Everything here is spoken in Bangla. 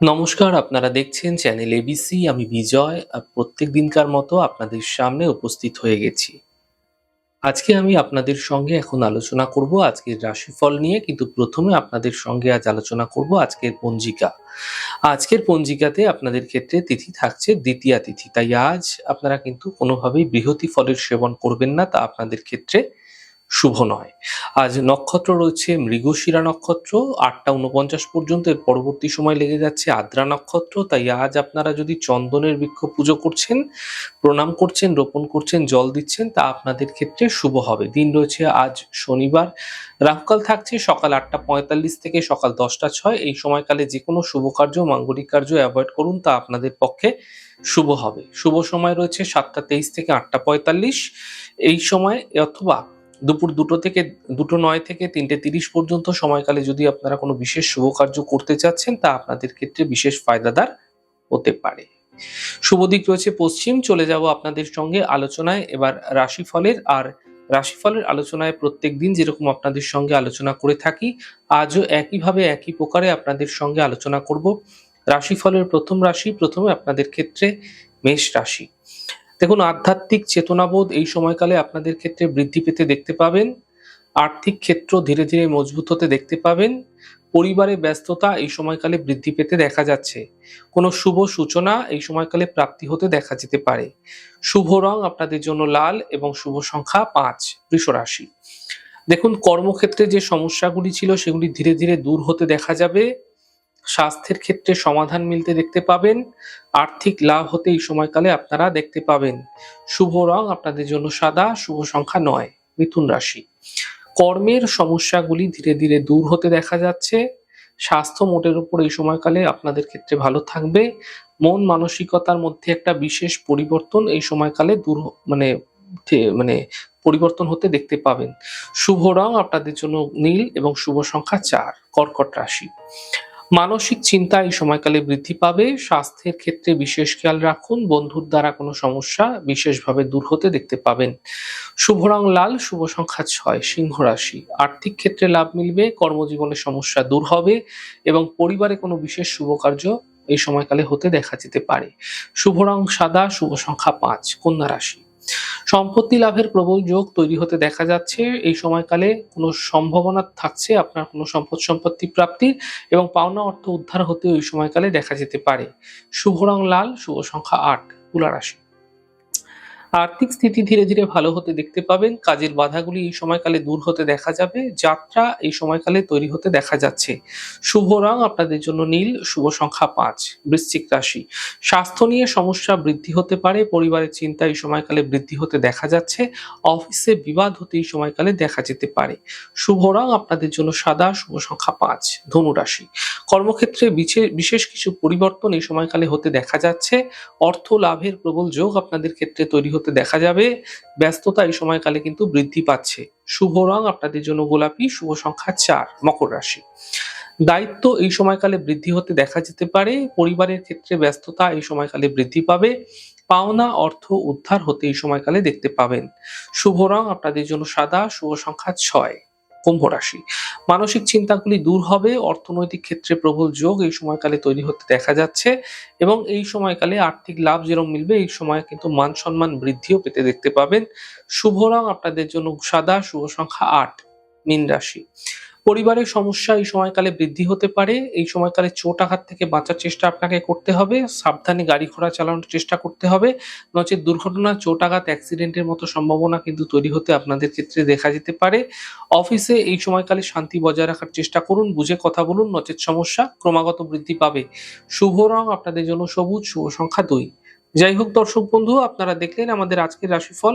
নমস্কার, আপনারা দেখছেন চ্যানেল এবিসি আমি বিজয়, আর প্রত্যেক দিনকার মতো আপনাদের সামনে উপস্থিত হয়ে গেছি। আজকে আমি আপনাদের সঙ্গে এখন আলোচনা করব আজকের রাশিফল নিয়ে, কিন্তু প্রথমে আপনাদের সঙ্গে আজ আলোচনা করব আজকের পঞ্জিকা। আজকের পঞ্জিকাতে আপনাদের ক্ষেত্রে তিথি থাকছে দ্বিতীয়া তিথি, তাই আজ আপনারা কিন্তু কোনোভাবেই বৃহতি ফলের সেবন করবেন না, তা আপনাদের ক্ষেত্রে শুভ নয়। আজ নক্ষত্র রয়েছে মৃগশিরা নক্ষত্র, আটটা উনপঞ্চাশ পর্যন্ত, এর পরবর্তী সময় লেগে যাচ্ছে আদ্রা নক্ষত্র। তাই আজ আপনারা যদি চন্দনের বৃক্ষ পুজো করছেন, প্রণাম করছেন, রোপণ করছেন, জল দিচ্ছেন, তা আপনাদের ক্ষেত্রে শুভ হবে। দিন রয়েছে আজ শনিবার। রাহুকাল থাকছে সকাল আটটা পঁয়তাল্লিশ থেকে সকাল দশটা ছয়। এই সময়কালে যে কোনো শুভ কার্য, মাঙ্গলিক কার্য অ্যাভয়েড করুন, তা আপনাদের পক্ষে শুভ হবে। শুভ সময় রয়েছে সাতটা তেইশ থেকে আটটা পঁয়তাল্লিশ। এই সময় অথবা দুপুর দুটো থেকে, দুটো নয় থেকে তিনটে তিরিশ পর্যন্ত সময়কালে যদি আপনারা কোনো বিশেষ শুভ কার্য করতে চাচ্ছেন, তা আপনাদের ক্ষেত্রে বিশেষ ফায়দাদার হতে পারে। শুভ দিক রয়েছে পশ্চিম, চলে যাব আপনাদের সঙ্গে আলোচনায়। এবার রাশিফলের, আর রাশিফলের আলোচনায় প্রত্যেক দিন যেরকম আপনাদের সঙ্গে আলোচনা করে থাকি, আজও একইভাবে একই প্রকারে আপনাদের সঙ্গে আলোচনা করব। রাশিফলের প্রথম রাশি, প্রথমে আপনাদের ক্ষেত্রে মেষ রাশি। দেখুন, আধ্যাত্মিক চেতনাবোধ এই সময়কালে আপনাদের ক্ষেত্রে বৃদ্ধি পেতে দেখতে পাবেন। আর্থিক ক্ষেত্র ধীরে ধীরে মজবুত হতে দেখতে পাবেন। পরিবারে ব্যস্ততা এই সময়কালে বৃদ্ধি পেতে দেখা যাচ্ছে। কোনো শুভ সূচনা এই সময়কালে প্রাপ্তি হতে দেখা যেতে পারে। শুভ রং আপনাদের জন্য লাল এবং শুভ সংখ্যা পাঁচ বৃষ রাশি দেখুন, কর্মক্ষেত্রে যে সমস্যাগুলি ছিল সেগুলি ধীরে ধীরে দূর হতে দেখা যাবে। স্বাস্থ্যের ক্ষেত্রে সমাধান মিলতে দেখতে পাবেন। আর্থিক লাভ হতে এই সময়কালে আপনারা দেখতে পাবেন। শুভ রং আপনাদের জন্য সাদা, শুভ সংখ্যা নয়, মিথুন রাশি। কর্মের সমস্যাগুলি ধীরে ধীরে দূর হতে দেখা যাচ্ছে। স্বাস্থ্য মোটের উপর এই সময়কালে আপনাদের ক্ষেত্রে ভালো থাকবে। মন মানসিকতার মধ্যে একটা বিশেষ পরিবর্তন এই সময়কালে দূর মানে মানে পরিবর্তন হতে দেখতে পাবেন। শুভ রং আপনাদের জন্য নীল এবং শুভ সংখ্যা চার, কর্কট রাশি। মানসিক চিন্তা এই সময়কালে বৃদ্ধি পাবে। স্বাস্থ্যের ক্ষেত্রে বিশেষ খেয়াল রাখুন। বন্ধুর দ্বারা কোনো সমস্যা বিশেষভাবে দূর হতে দেখতে পাবেন। শুভ রং লাল, শুভ সংখ্যা ছয়, সিংহ রাশি। আর্থিক ক্ষেত্রে লাভ মিলবে কর্মজীবনের সমস্যা দূর হবে এবং পরিবারে কোনো বিশেষ শুভ কার্য এই সময়কালে হতে দেখা যেতে পারে। শুভ রং সাদা, শুভ সংখ্যা পাঁচ, কন্যা রাশি। সম্পত্তি লাভের প্রবল যোগ তৈরি হতে দেখা যাচ্ছে। এই সময়কালে কোনো সম্ভাবনা থাকছে আপনার কোনো সম্পদ সম্পত্তি প্রাপ্তির এবং পাওনা অর্থ উদ্ধার হতে ওই সময়কালে দেখা যেতে পারে। শুভ রং লাল, শুভ সংখ্যা আট, তুলা রাশি। আর্থিক স্থিতি ধীরে ধীরে ভালো হতে দেখতে পাবেন। কাজের বাধাগুলি এই সময়কালে দূর হতে দেখা যাবে। যাত্রা এই সময়কালে তৈরি হতে দেখা যাচ্ছে। শুভ রং আপনাদের জন্য নীল, শুভ সংখ্যা পাঁচ, বৃশ্চিক রাশি। স্বাস্থ্য নিয়ে সমস্যা বৃদ্ধি হতে পারে। পরিবারের চিন্তা এই সময়কালে বৃদ্ধি হতে দেখা যাচ্ছে। অফিসে বিবাদ হতে এই সময়কালে দেখা যেতে পারে। শুভ রং আপনাদের জন্য সাদা, শুভ সংখ্যা পাঁচ, ধনু রাশি। কর্মক্ষেত্রে বিশেষ কিছু পরিবর্তন এই সময়কালে হতে দেখা যাচ্ছে। অর্থ লাভের প্রবল যোগ আপনাদের ক্ষেত্রে তৈরি হতে দেখা যাবে। ব্যস্ততা এই সময়কালে কিন্তু বৃদ্ধি পাচ্ছে। শুভ রং আপনাদের জন্য গোলাপি, শুভ সংখ্যা চার, মকর রাশি। দায়িত্ব এই সময়কালে বৃদ্ধি হতে দেখা যেতে পারে। পরিবারের ক্ষেত্রে ব্যস্ততা এই সময়কালে বৃদ্ধি পাবে। পাওনা, অর্থ উদ্ধার হতে এই সময়কালে দেখতে পাবেন। শুভ রং আপনাদের জন্য সাদা, শুভ সংখ্যা ছয়। কুম্ভ রাশি। মানসিক চিন্তাগুলি দূর হবে, অর্থনৈতিক ক্ষেত্রে প্রবল যোগ এই সময়কালে তৈরি হতে দেখা যাচ্ছে এবং এই সময়কালে আর্থিক লাভ যেরকম মিলবে, এই সময় কিন্তু মান সম্মান বৃদ্ধিও পেতে দেখতে পাবেন। শুভ রং আপনাদের জন্য সাদা, শুভ সংখ্যা আট, মীন রাশি। পরিবারের সমস্যা এই সময়কালে বৃদ্ধি হতে পারে। এই সময়কালে চোট আঘাত থেকে বাঁচার চেষ্টা আপনাকে করতে হবে। সাবধানে গাড়ি ঘোড়া চালানোর চেষ্টা করতে হবে। নচেত দুর্ঘটনা চোট আঘাত অ্যাক্সিডেন্টের মতো সম্ভাবনা কিন্তু তৈরি হতে আপনাদের ক্ষেত্রে দেখা যেতে পারে। অফিসে এই সময়কালে শান্তি বজায় রাখার চেষ্টা করুন, বুঝে কথা বলুন, নচেত সমস্যা ক্রমাগত বৃদ্ধি পাবে। শুভ রং, আপনাদের জন্য সবুজ, শুভ সংখ্যা দুই। যাই হোক দর্শক বন্ধু, আপনারা দেখলেন আমাদের আজকের রাশিফল।